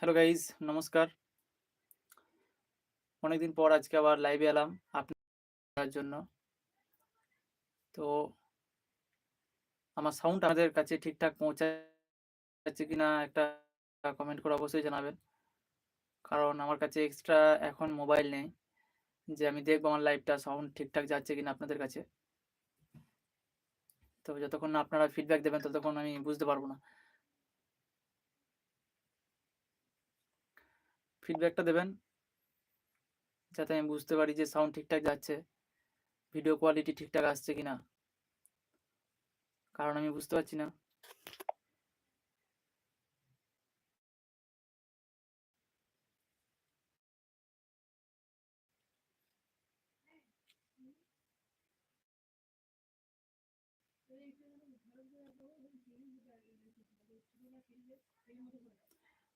Hello guys নমস্কার। অনেকদিন পর আজকে আবার লাইভে এলাম আপনার জন্য। তো আমার সাউন্ড আমাদের কাছে ঠিকঠাক পৌঁছাচ্ছে কিনা একটা কমেন্ট করে অবশ্যই জানাবেন। কারণ আমার কাছে এক্সট্রা এখন মোবাইল নেই, যে আমি দেখব আমার লাইভটা সাউন্ড ঠিকঠাক যাচ্ছে কিনা আপনাদের কাছে। তো যতক্ষণ না আপনারা ফিডব্যাক দেবেন, ততক্ষণ আমি বুঝতে পারব না। ফিডব্যাকটা দেবেন, যাতে আমি বুঝতে পারি যে সাউন্ড ঠিকঠাক যাচ্ছে ভিডিও কোয়ালিটি ঠিকঠাক আসছে কিনা। কারণ আমি বুঝতে পারছি না।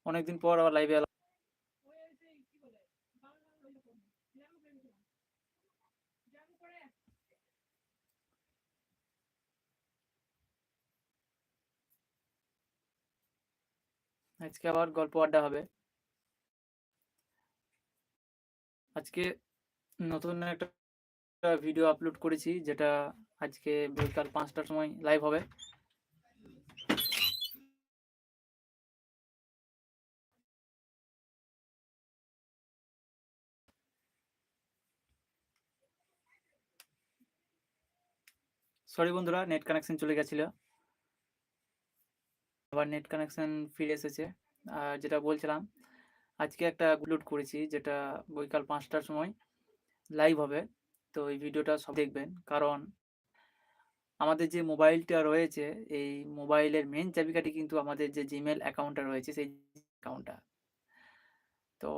অনেকদিন পর আবার লাইভে আজকে আবার গল্প আড্ডা হবে। আজকে নতুন একটা ভিডিও আপলোড করেছি, যেটা আজকে বিকাল পাঁচটার সময় লাইভ হবে। সরি বন্ধুরা নেট কানেকশন চলে গেছিল। আবার নেট কানেকশন ফিরে এসেছে। আর যেটা বলছিলাম, আজকে একটা আপলোড করেছি, যেটা বৈকাল পাঁচটার সময় লাইভ হবে। তো এই ভিডিওটা সব দেখবেন। কারণ আমাদের যে মোবাইলটা রয়েছে, এই মোবাইলের মেন চাবিকাঠি কিন্তু আমাদের যে জিমেল অ্যাকাউন্টটা রয়েছে, সেই অ্যাকাউন্টটা তো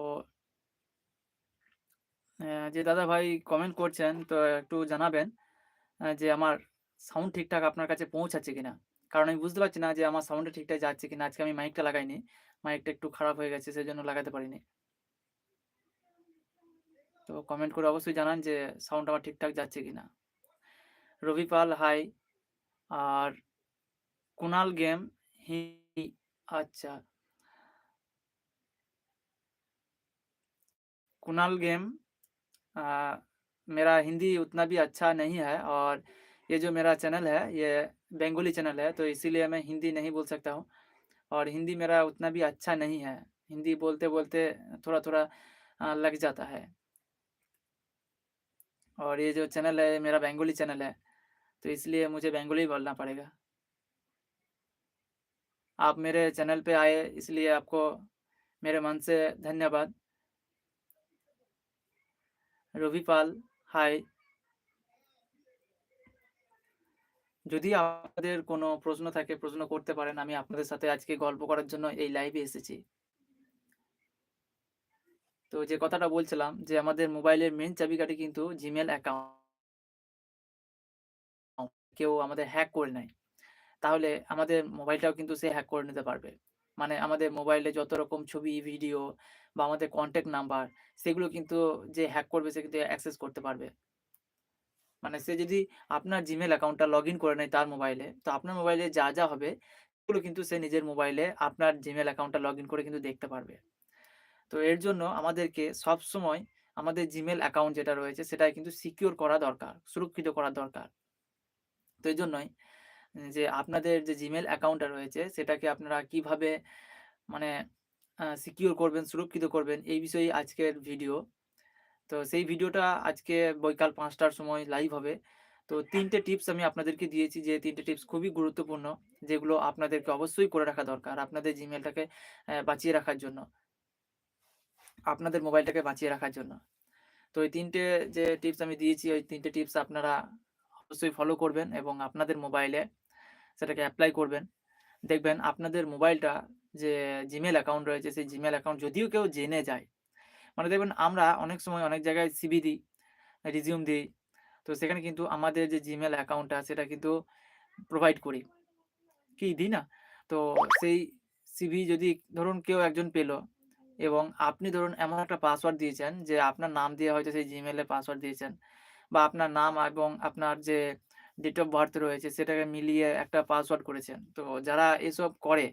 যে দাদা ভাই কমেন্ট করছেন, তো একটু জানাবেন যে আমার সাউন্ড ঠিকঠাক আপনার কাছে পৌঁছাচ্ছে কিনা? কারণ আমি বুঝতে পারছি না যে আমার সাউন্ডটা ঠিকঠাক যাচ্ছে কিনা আজকে আমি মাইকটা লাগাইনি মাইকটা একটু খারাপ হয়ে গেছে সেই জন্য লাগাতে পারিনি তো কমেন্ট করে অবশ্যই জানান যে সাউন্ড আমার ঠিকঠাক যাচ্ছে কিনা রবি পাল হাই আর কুনাল गेम ही अच्छा कुनाल गेम आ, मेरा हिंदी उतना भी अच्छा नहीं है और ये जो मेरा चैनल है, ये बंगाली चैनल है तो इसीलिए मैं हिंदी नहीं बोल सकता हूँ। और हिंदी मेरा उतना भी अच्छा नहीं है। हिंदी बोलते बोलते थोड़ा थोड़ा लग जाता है। और ये जो चैनल है मेरा बंगाली चैनल है तो इसलिए मुझे बंगाली बोलना पड़ेगा। आप मेरे चैनल पे आए, इसलिए आपको मेरे मन से धन्यवाद। Ruby Pal, hi. যদি আপনাদের কোনো প্রশ্ন থাকে, প্রশ্ন করতে পারেন। আমি আপনাদের সাথে আজকে গল্প করার জন্য এই লাইভে এসেছি। তো যে কথাটা বলছিলাম যে, আমাদের মোবাইলের মেন চাবিকাঠি কিন্তু জিমেল অ্যাকাউন্ট কেউ আমাদের হ্যাক করে নেয়। তাহলে আমাদের মোবাইলটাও কিন্তু সে হ্যাক করে নিতে পারবে। মানে আমাদের মোবাইলে যত রকম ছবি ভিডিও বা আমাদের কন্ট্যাক্ট নাম্বার সেগুলো কিন্তু যে হ্যাক করবে, সে কিন্তু অ্যাক্সেস করতে পারবে। মানে সে যদি আপনার জিমেল অ্যাকাউন্টটা লগ ইন করে নেয় তার মোবাইলে তো আপনার মোবাইলে যা যা হবে, সেগুলো কিন্তু সে নিজের মোবাইলে আপনার জিমেল অ্যাকাউন্টটা লগ ইন করে কিন্তু দেখতে পারবে। তো এর জন্য আমাদেরকে সব সময় আমাদের জিমেল অ্যাকাউন্ট যেটা রয়েছে সেটা কিন্তু সিকিউর করা দরকার, সুরক্ষিত করা দরকার। তো এই জন্যই যে আপনাদের যে জিমেল অ্যাকাউন্টটা রয়েছে, সেটাকে আপনারা কীভাবে মানে সিকিউর করবেন, সুরক্ষিত করবেন, এই বিষয়ে আজকের ভিডিও তো সেই ভিডিওটা আজকে বৈকাল পাঁচটার সময় লাইভ হবে। তো তিনটে টিপস আমি আপনাদেরকে দিয়েছি যে তিনটে টিপস খুবই গুরুত্বপূর্ণ, যেগুলো আপনাদেরকে অবশ্যই করে রাখা দরকার আপনাদের জিমেলটাকে বাঁচিয়ে রাখার জন্য। আপনাদের মোবাইলটাকে বাঁচিয়ে রাখার জন্য। তো এই তিনটে যে টিপস আমি দিয়েছি, ওই তিনটে টিপস আপনারা অবশ্যই ফলো করবেন এবং আপনাদের মোবাইলে সেটাকে অ্যাপ্লাই করবেন। দেখবেন আপনাদের মোবাইলটা যে জিমেল অ্যাকাউন্ট রয়েছে, সেই জিমেল অ্যাকাউন্ট যদিও কেউ জেনে যায় মানে দেখবেন আমরা অনেক সময় অনেক জায়গায় সিবি দিই রিজিউম দিই। তো সেখানে কিন্তু আমাদের যে জিমেল অ্যাকাউন্টটা সেটা কিন্তু প্রোভাইড করি। কি? দিই না? তো সেই সিভি যদি ধরুন কেউ একজন পেল এবং আপনি ধরুন এমন একটা পাসওয়ার্ড দিয়েছেন যে আপনার নাম দিয়ে হয়তো সেই জিমেলে পাসওয়ার্ড দিয়েছেন বা আপনার নাম এবং আপনার যে ডেট অফ বার্থ রয়েছে সেটাকে মিলিয়ে একটা পাসওয়ার্ড করেছেন। তো যারা এসব করে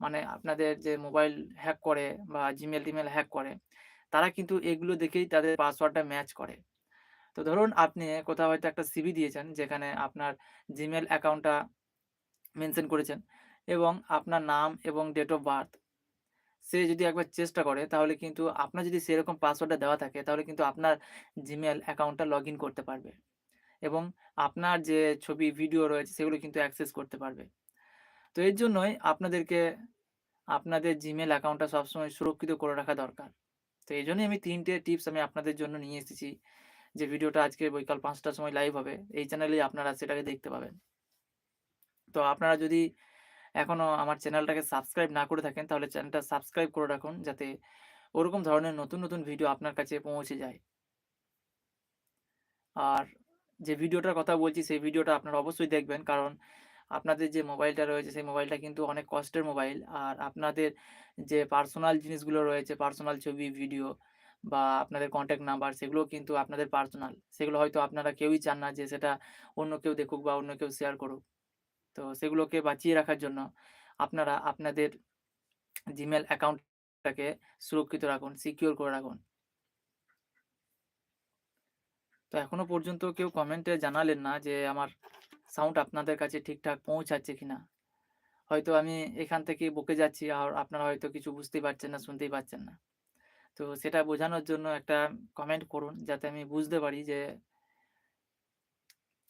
মানে আপনাদের যে মোবাইল হ্যাক করে বা জিমেল টিমেল হ্যাক করে, তারা কিন্তু এগুলো দেখেই তাদের পাসওয়ার্ডটা ম্যাচ করে। তো ধরুন আপনি কোথাও হয়তো একটা সিভি দিয়েছেন যেখানে আপনার জিমেল অ্যাকাউন্টটা মেনশন করেছেন এবং আপনার নাম এবং ডেট অফ বার্থ সে যদি একবার চেষ্টা করে তাহলে কিন্তু আপনার যদি সেরকম পাসওয়ার্ডটা দেওয়া থাকে তাহলে কিন্তু আপনার জিমেল অ্যাকাউন্টটা লগইন করতে পারবে এবং আপনার যে ছবি, ভিডিও রয়েছে সেগুলো কিন্তু অ্যাক্সেস করতে পারবে। তো এর জন্যই আপনাদেরকে আপনাদের জিমেল অ্যাকাউন্টটা সবসময় সুরক্ষিত করে রাখা দরকার। তো এইজন্যই আমি ৩ টে টিপস আমি আপনাদের জন্য নিয়ে এসেছি। যে ভিডিওটা আজকে বৈকাল ৫ টার সময় লাইভ হবে। এই চ্যানেলেই আপনারা সেটাকে দেখতে পাবেন। তো আপনারা যদি এখনও আমার চ্যানেলটাকে সাবস্ক্রাইব না করে থাকেন তাহলে চ্যানেলটা সাবস্ক্রাইব করে রাখুন যাতে ওরকম ধরনের নতুন, নতুন ভিডিও আপনার কাছে পৌঁছে যায়। আর যে ভিডিওটার কথা বলছি সেই ভিডিওটা আপনারা অবশ্যই দেখবেন। কারণ আপনাদের যে মোবাইলটা রয়েছে সেই মোবাইলটা কিন্তু অনেক কষ্টের মোবাইল। আর আপনাদের যে পার্সোনাল জিনিসগুলো রয়েছে, পার্সোনাল ছবি, ভিডিও বা আপনাদের কনট্যাক্ট নাম্বার সেগুলোও কিন্তু আপনাদের পার্সোনাল। সেগুলো হয়তো আপনারা কেউই চান না যে সেটা অন্য কেউ দেখুক বা অন্য কেউ শেয়ার করুক। তো সেগুলোকে বাঁচিয়ে রাখার জন্য আপনারা আপনাদের জিমেল অ্যাকাউন্টটাকে সুরক্ষিত রাখুন, সিকিউর করে রাখুন। তো এখনও পর্যন্ত কেউ কমেন্টে জানালেন না যে আমার সাউন্ড আপনাদের কাছে ঠিকঠাক পৌঁছাচ্ছে কিনা। হয়তো আমি এখান থেকে বকে যাচ্ছি আর আপনারা হয়তো কিছু বুঝতেই পারছেন না, শুনতেই পাচ্ছেন না। তো সেটা বোঝানোর জন্য একটা কমেন্ট করুন যাতে আমি বুঝতে পারি যে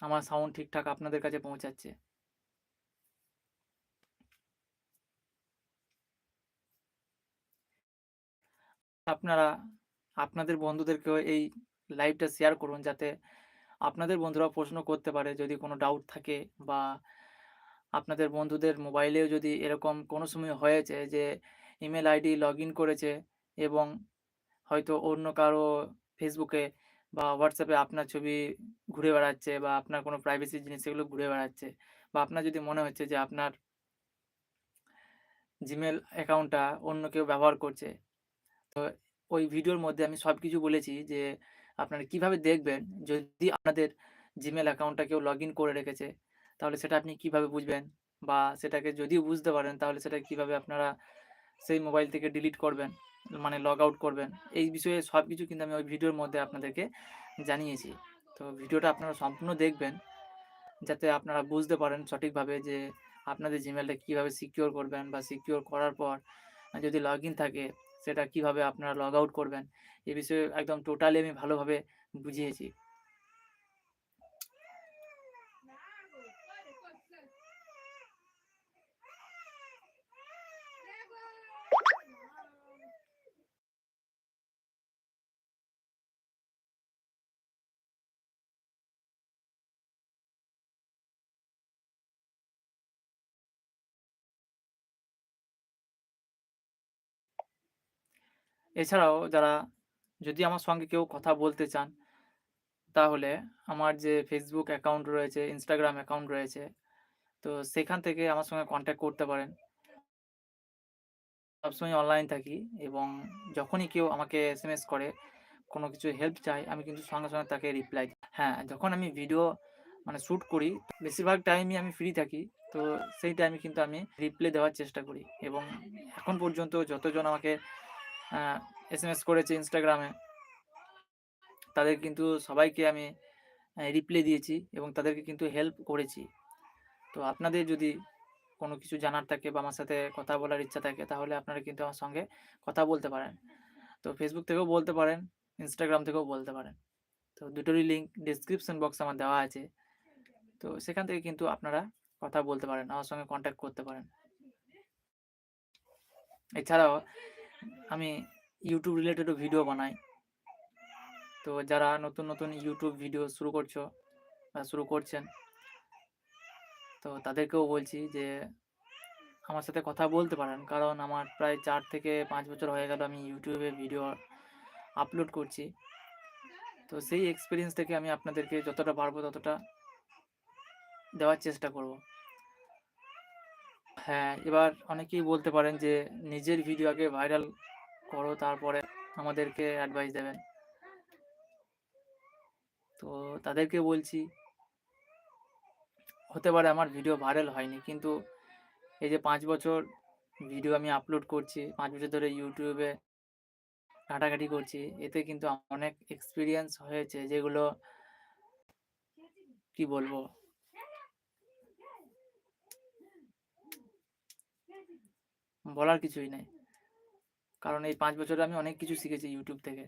আমার সাউন্ড ঠিকঠাক আপনাদের কাছে পৌঁছাচ্ছে। আপনারা আপনাদের বন্ধুদেরকেও এই লাইভটা শেয়ার করুন যাতে আপনাদের বন্ধুরাও প্রশ্ন করতে পারে যদি কোনো ডাউট থাকে বা আপনাদের বন্ধুদের মোবাইলেও যদি এরকম কোনো সময় হয়েছে যে ইমেল আইডি লগইন করেছে এবং হয়তো অন্য কারও ফেসবুকে বা হোয়াটসঅ্যাপে আপনার ছবি ঘুরে বেড়াচ্ছে বা আপনার কোনো প্রাইভেসি জিনিস সেগুলো ঘুরে বেড়াচ্ছে বা আপনার যদি মনে হচ্ছে যে আপনার জিমেল অ্যাকাউন্টটা অন্য কেউ ব্যবহার করছে। তো ওই ভিডিওর মধ্যে আমি সব কিছু বলেছি যে আপনারা কীভাবে দেখবেন যদি আপনাদের জিমেল অ্যাকাউন্টটা কেউ লগইন করে রেখেছে, তাহলে সেটা আপনি কীভাবে বুঝবেন? বা সেটাকে যদিও বুঝতে পারেন তাহলে সেটা কীভাবে আপনারা সেই মোবাইল থেকে ডিলিট করবেন, মানে লগ আউট করবেন। এই বিষয়ে সব কিছু কিন্তু আমি ওই ভিডিওর মধ্যে আপনাদেরকে জানিয়েছি। তো ভিডিওটা আপনারা সম্পূর্ণ দেখবেন যাতে আপনারা বুঝতে পারেন সঠিকভাবে যে আপনাদের জিমেলটা কীভাবে সিকিউর করবেন বা সিকিউর করার পর যদি লগইন থাকে সেটা কীভাবে আপনারা লগ আউট করবেন। এ বিষয়ে একদম টোটালি আমি ভালোভাবে বুঝিয়েছি। এছাড়াও যারা যদি আমার সঙ্গে কেউ কথা বলতে চান তাহলে আমার যে ফেসবুক অ্যাকাউন্ট রয়েছে, ইনস্টাগ্রাম অ্যাকাউন্ট রয়েছে, তো সেখান থেকে আমার সঙ্গে কন্ট্যাক্ট করতে পারেন। সবসময় অনলাইন থাকি এবং যখনই কেউ আমাকে এস এম এস করে, কোনো কিছু হেল্প চায়, আমি কিন্তু সঙ্গে, সঙ্গে তাকে রিপ্লাই দিই। হ্যাঁ, যখন আমি ভিডিও মানে শ্যুট করি, বেশিরভাগ টাইমই আমি ফ্রি থাকি। তো সেই টাইমে কিন্তু আমি রিপ্লাই দেওয়ার চেষ্টা করি এবং এখন পর্যন্ত যতজন আমাকে আ এসএমএস করেছে Instagram এ তাদের কিন্তু সবাইকে আমি অ্যা রিপ্লাই দিয়েছি এবং তাদেরকে কিন্তু হেল্প করেছি। তো আপনাদের যদি কোনো কিছু জানার থাকে বা আমার সাথে কথা বলার ইচ্ছা থাকে তাহলে আপনারা কিন্তু আমার সঙ্গে কথা বলতে পারেন। তো Facebook থেকেও বলতে পারেন, Instagram থেকেও বলতে পারেন। তো দুটোরই লিঙ্ক ডেসক্রিপশন বক্সে আমার দেওয়া আছে। তো সেখান থেকে কিন্তু আপনারা কথা বলতে পারেন, আমার সঙ্গে কনট্যাক্ট করতে পারেন। এছাড়াও আমি ইউটিউব রিলেটেডও ভিডিও বানাই। তো যারা নতুন, নতুন ইউটিউব ভিডিও শুরু করছ বা শুরু করছেন তো তাদেরকেও বলছি যে আমার সাথে কথা বলতে পারেন। কারণ আমার প্রায় চার থেকে পাঁচ বছর হয়ে গেল আমি ইউটিউবে ভিডিও আপলোড করছি। তো সেই এক্সপিরিয়েন্স থেকে আমি আপনাদেরকে যতটা পারব ততটা দেওয়ার চেষ্টা করব। হ্যাঁ, এবার অনেকেই বলতে পারেন যে নিজের ভিডিও আগে ভাইরাল করো তারপরে আমাদেরকে অ্যাডভাইস দেবেন। তো তাদেরকে বলছি হতে পারে আমার ভিডিও ভাইরাল হয়নি। কিন্তু এই যে পাঁচ বছর ভিডিও আমি আপলোড করছি। পাঁচ বছর ধরে ইউটিউবে ঘাটাঘাটি করছি। এতে কিন্তু অনেক এক্সপিরিয়েন্স হয়েছে যেগুলো কি বলব? বলার কিছুই নাই। কারণ এই পাঁচ বছরে আমি অনেক কিছু শিখেছি ইউটিউব থেকে।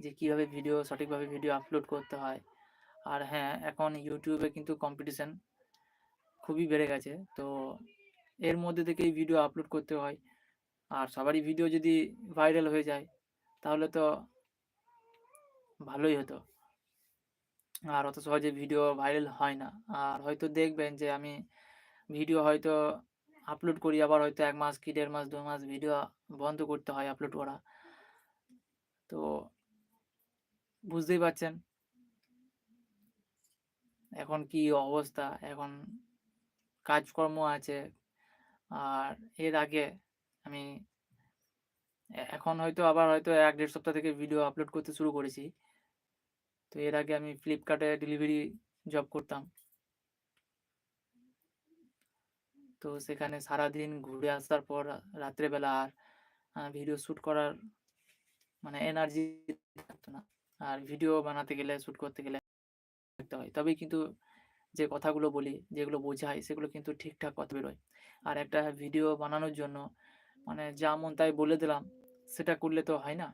যে কীভাবে ভিডিও সঠিকভাবে ভিডিও আপলোড করতে হয়। আর হ্যাঁ, এখন ইউটিউবে কিন্তু কম্পিটিশান খুবই বেড়ে গেছে। তো এর মধ্যে থেকেই ভিডিও আপলোড করতে হয়। আর সবারই ভিডিও যদি ভাইরাল হয়ে যায় তাহলে তো ভালোই হতো। আর অত সহজে ভিডিও ভাইরাল হয় না। আর হয়তো দেখবেন যে আমি ভিডিও হয়তো আপলোড করি আবার হয়তো এক মাস কি দেড় মাস দু মাস ভিডিও বন্ধ করতে হয় আপলোড করা। তো বুঝতেই পারছেন। এখন কি অবস্থা, এখন কাজকর্ম আছে। আর এর আগে আমি এখন হয়তো আবার হয়তো এক দেড় সপ্তাহ থেকে ভিডিও আপলোড করতে শুরু করেছি। তো এর আগে আমি ফ্লিপকার্টে ডেলিভারি জব করতাম। তো সেখানে সারাদিন ঘুরে আসার পর রা রাত্রে বেলা আর ভিডিও শ্যুট করার মানে এনার্জি থাকতো না। আর ভিডিও বানাতে গেলে, শ্যুট করতে গেলে থাকতে হয়। তবেই কিন্তু যে কথাগুলো বলি, যেগুলো বোঝাই সেগুলো কিন্তু ঠিকঠাক কথা বেরোয়। আর একটা ভিডিও বানানোর জন্য মানে যা মন তাই বলে দিলাম, সেটা করলে তো হয় না।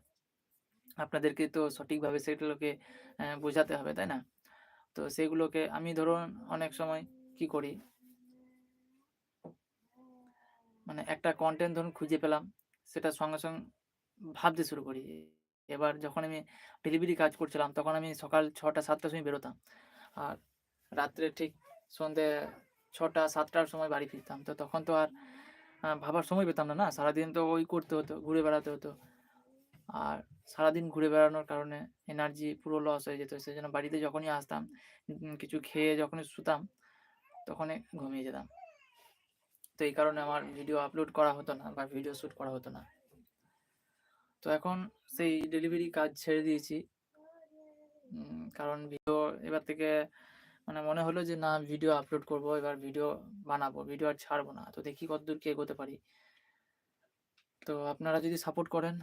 আপনাদেরকে তো সঠিকভাবে সেগুলোকে বোঝাতে হবে, তাই না? তো সেগুলোকে আমি ধরুন অনেক সময় কি করি মানে একটা কন্টেন্ট ধরুন খুঁজে পেলাম, সেটা সঙ্গে, সঙ্গে ভাবতে শুরু করি। এবার যখন আমি ডেলিভারি কাজ করছিলাম তখন আমি সকাল ছটা সাতটার সময় বেরোতাম। আর রাত্রে ঠিক সন্ধ্যে ছটা সাতটার সময় বাড়ি ফিরতাম। তো তখন তো আর ভাবার সময় পেতাম না, না? সারাদিন তো ওই করতে হতো, ঘুরে বেড়াতে হতো। আর সারাদিন ঘুরে বেড়ানোর কারণে এনার্জি পুরো লস হয়ে যেত। সেই জন্য বাড়িতে যখনই আসতাম, কিছু খেয়ে যখনই শুতাম, তখনই ঘুমিয়ে যেতাম। তো এই কারণে আমার ভিডিও আপলোড করা হতো না বা ভিডিও শুট করা হতো না। তো এখন সেই ডেলিভারি কাজ ছেড়ে দিয়েছি। কারণ ভিডিও এবার থেকে মানে মনে হলো যে না ভিডিও আপলোড করব, এবার ভিডিও বানাবো, ভিডিও আর ছাড়বো না। তো দেখি কতদূর কি এগোতে পারি। তো আপনারা যদি সাপোর্ট করেন,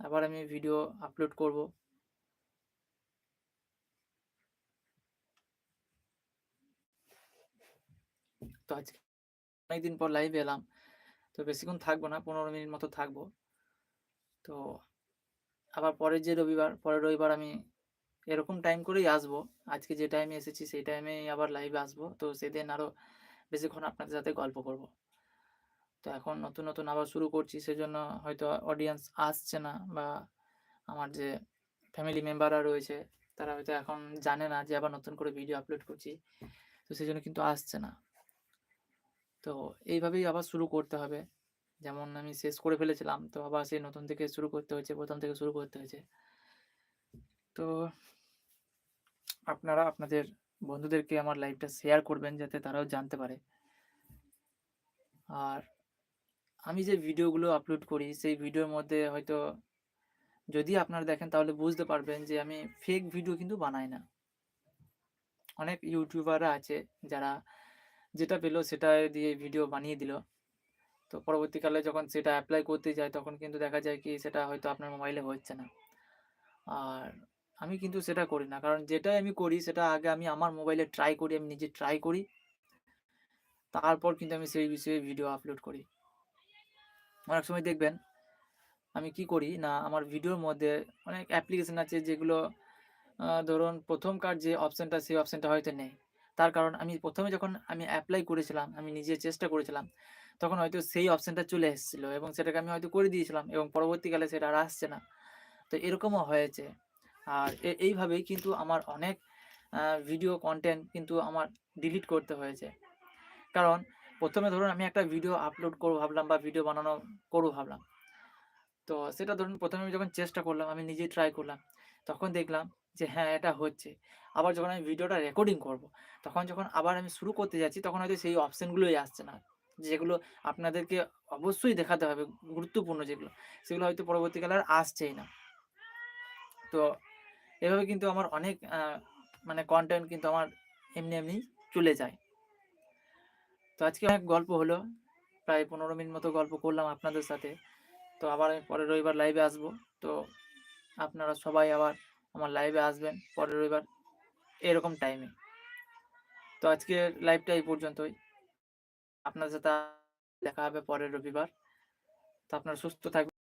আবার আমি ভিডিও আপলোড করব। তো আজকে অনেকদিন পর লাইভে এলাম। তো বেশিক্ষণ থাকব না, ১৫ মিনিট মতো থাকব। তো আবার পরের যে রবিবার, পরের রবিবার আমি এরকম টাইম করেই আসব। আজকে যে টাইমে এসেছি সেই টাইমেই আবার লাইভে আসব। তো সেদিন আরও বেশিক্ষণ আপনাদের সাথে গল্প করব। তো এখন নতুন, নতুন আবার শুরু করছি সেজন্য হয়তো অডিয়েন্স আসছে না বা আমার যে ফ্যামিলি মেম্বাররা রয়েছে তারা হয়তো এখন জানে না যে আবার নতুন করে ভিডিও আপলোড করছি। তো সেই জন্য কিন্তু আসছে না। তো এইভাবেই আবার শুরু করতে হবে। যেমন আমি শেষ করে ফেলেছিলাম তো আবার সেই নতুন থেকে শুরু করতে হয়েছে, প্রথম থেকে শুরু করতে হয়েছে। তো আপনারা আপনাদের বন্ধুদেরকে আমার লাইভটা শেয়ার করবেন যাতে তারাও জানতে পারে। আর আমি যে ভিডিওগুলো আপলোড করি সেই ভিডিওর মধ্যে হয়তো যদি আপনারা দেখেন তাহলে বুঝতে পারবেন যে আমি ফেক ভিডিও কিন্তু বানাই না। অনেক ইউটিউবাররা আছে যারা যেটা পেল সেটা দিয়ে ভিডিও বানিয়ে দিল। তো পরবর্তীকালে যখন সেটা অ্যাপ্লাই করতে যায় তখন কিন্তু দেখা যায় কি সেটা হয়তো আপনার মোবাইলে হচ্ছে না। আর আমি কিন্তু সেটা করি না। কারণ যেটাই আমি করি সেটা আগে আমি আমার মোবাইলে ট্রাই করি, আমি নিজে ট্রাই করি। তারপর কিন্তু আমি সেই বিষয়ে ভিডিও আপলোড করি। অনেক সময় দেখবেন আমি কি করি না আমার ভিডিওর মধ্যে অনেক অ্যাপ্লিকেশন আছে যেগুলো ধরুন ১ম কার যে অপশানটা সেই অপশনটা হয়তো নেই। তার কারণ আমি প্রথমে যখন আমি অ্যাপ্লাই করেছিলাম, আমি নিজে চেষ্টা করেছিলাম, তখন হয়তো সেই অপশনটা চলে এসেছিল এবং সেটাকে আমি হয়তো করে দিয়েছিলাম এবং পরবর্তীকালে সেটা আর আসছে না। তো এরকমও হয়েছে। আর এইভাবেই কিন্তু আমার অনেক ভিডিও কন্টেন্ট কিন্তু আমার ডিলিট করতে হয়েছে। কারণ প্রথমে ধরুন আমি একটা ভিডিও আপলোড করব ভাবলাম বা ভিডিও বানানো করব ভাবলাম। তো সেটা ধরুন প্রথমে আমি যখন চেষ্টা করলাম, আমি নিজেই ট্রাই করলাম। তখন দেখলাম যে হ্যাঁ, এটা হচ্ছে। আবার যখন আমি ভিডিওটা রেকর্ডিং করব, তখন যখন আবার আমি শুরু করতে যাচ্ছি তখন হয়তো সেই অপশনগুলোই আসছে না। যেগুলো আপনাদেরকে অবশ্যই দেখাতে হবে গুরুত্বপূর্ণ যেগুলো, সেগুলো হয়তো পরবর্তীকালে আর আসছেই না। তো এভাবে কিন্তু আমার অনেক মানে কন্টেন্ট কিন্তু আমার এমনি, এমনি চলে যায়। তো আজকে অনেক গল্প হলো। প্রায় ১৫ মিনিট মতো গল্প করলাম আপনাদের সাথে। তো আবার আমি পরের রবিবার লাইভে আসব। তো আপনারা সবাই আবার আমার লাইভে আসবেন পরের রবিবার এরকম টাইমে। তো আজকের লাইভটা এই পর্যন্তই। আপনার সাথে দেখা হবে পরের রবিবার। তো আপনারা সুস্থ থাকবেন।